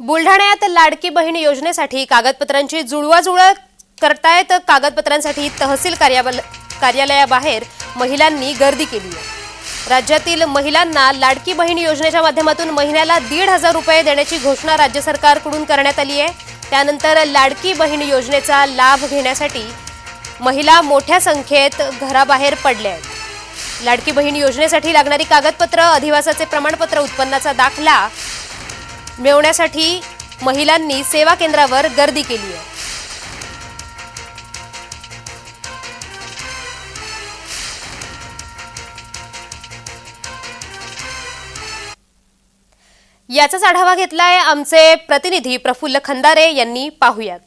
बुलढाण्यात लाडकी बहीण योजनेसाठी कागदपत्रांची जुळवाजुळव करतायत. कागदपत्रांसाठी तहसील कार्यालयाबाहेर महिलांनी गर्दी केली आहे. राज्यातील महिलांना लाडकी बहीण योजनेच्या माध्यमातून महिन्याला दीड हजार रुपये देण्याची घोषणा राज्य सरकारकडून करण्यात आली आहे. त्यानंतर लाडकी बहीण योजनेचा लाभ घेण्यासाठी महिला मोठ्या संख्येत घराबाहेर पडल्या आहेत. लाडकी बहीण योजनेसाठी लागणारी कागदपत्र अधिवासाचे प्रमाणपत्र उत्पन्नाचा दाखला मिळवण्यासाठी महिलांनी सेवा केंद्रावर गर्दी केली आहे. याचाच आढावा घेतलाय आमचे प्रतिनिधी प्रफुल्ल खंदारे यांनी. पाहुयात.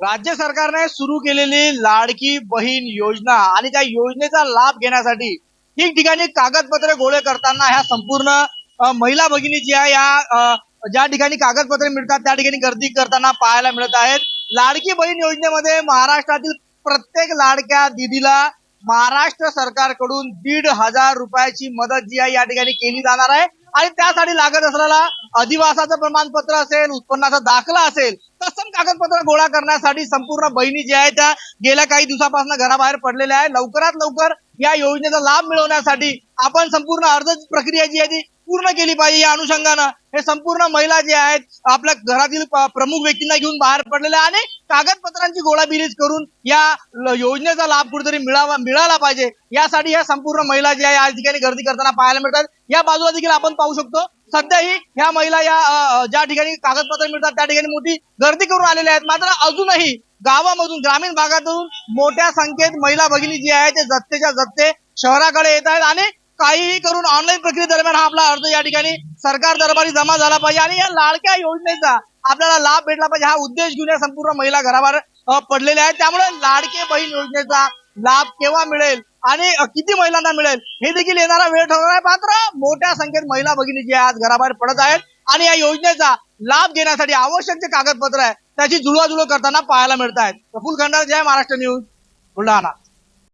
राज्य सरकारने सुरू केलेली लाडकी बहीण योजना आणि त्या योजनेचा लाभ घेण्यासाठी ठिकठिकाणी कागदपत्रे गोळे करताना ह्या संपूर्ण महिला भगिनी जी आहे या ज्या ठिकाणी कागदपत्रे मिळतात त्या ठिकाणी गर्दी करताना पाहायला मिळत आहेत. लाडकी बहीण योजनेमध्ये महाराष्ट्रातील प्रत्येक लाडक्या दिदीला महाराष्ट्र सरकारकडून दीड हजार रुपयाची मदत जी आहे या ठिकाणी केली जाणार आहे. आणि त्यासाठी लागत असलेला अधिवासाचं प्रमाणपत्र असेल उत्पन्नाचा दाखला असेल तत्सम कागदपत्र गोळा करण्यासाठी संपूर्ण बहिणी ज्या आहेत त्या गेल्या काही दिवसापासून घराबाहेर पडलेल्या आहे लवकरात लवकर या योजनेचा लाभ मिळवण्यासाठी आपण संपूर्ण अर्ज प्रक्रिया जी आहे ती पूर्ण केली पाहिजे या अनुषंगानं. हे संपूर्ण महिला जे आहेत आपल्या घरातील प्रमुख व्यक्तींना घेऊन बाहेर पडलेल्या आणि कागदपत्रांची गोळाबिरीज करून या योजनेचा लाभ कुठेतरी मिळावा मिळाला पाहिजे. यासाठी या संपूर्ण महिला ज्या आहे या ठिकाणी गर्दी करताना पाहायला मिळतात. या बाजूला देखील आपण पाहू शकतो सध्याही ह्या महिला या ज्या ठिकाणी कागदपत्र मिळतात त्या ठिकाणी मोठी गर्दी करून आलेल्या आहेत. मात्र अजूनही गावामधून ग्रामीण भागातून मोठ्या संख्येत महिला भगिनी जी आहे ते जत्तेच्या जत्ते शहराकडे येत आहेत आणि काहीही करून ऑनलाईन प्रक्रियेदरम्यान हा आपला अर्ज या ठिकाणी सरकार दरबारी जमा झाला पाहिजे. आणि या लाडक्या योजनेचा आपल्याला लाभ भेटला पाहिजे. हा उद्देश घेऊन या संपूर्ण महिला घराबाहेर पडलेल्या आहेत. त्यामुळे लाडके बहीण योजनेचा लाभ केव्हा मिळेल आणि किती महिलांना मिळेल हे देखील येणारा वेळ ठरणार आहे. मात्र मोठ्या संख्येत महिला भगिनी जी आज घराबाहेर पडत आहेत आणि या योजनेचा लाभ घेण्यासाठी आवश्यक जे कागदपत्र आहे त्याची जुळवाजुळव करताना पाहायला मिळत आहेत प्रफुल खंडार जय महाराष्ट्र न्यूज बुलढाणा.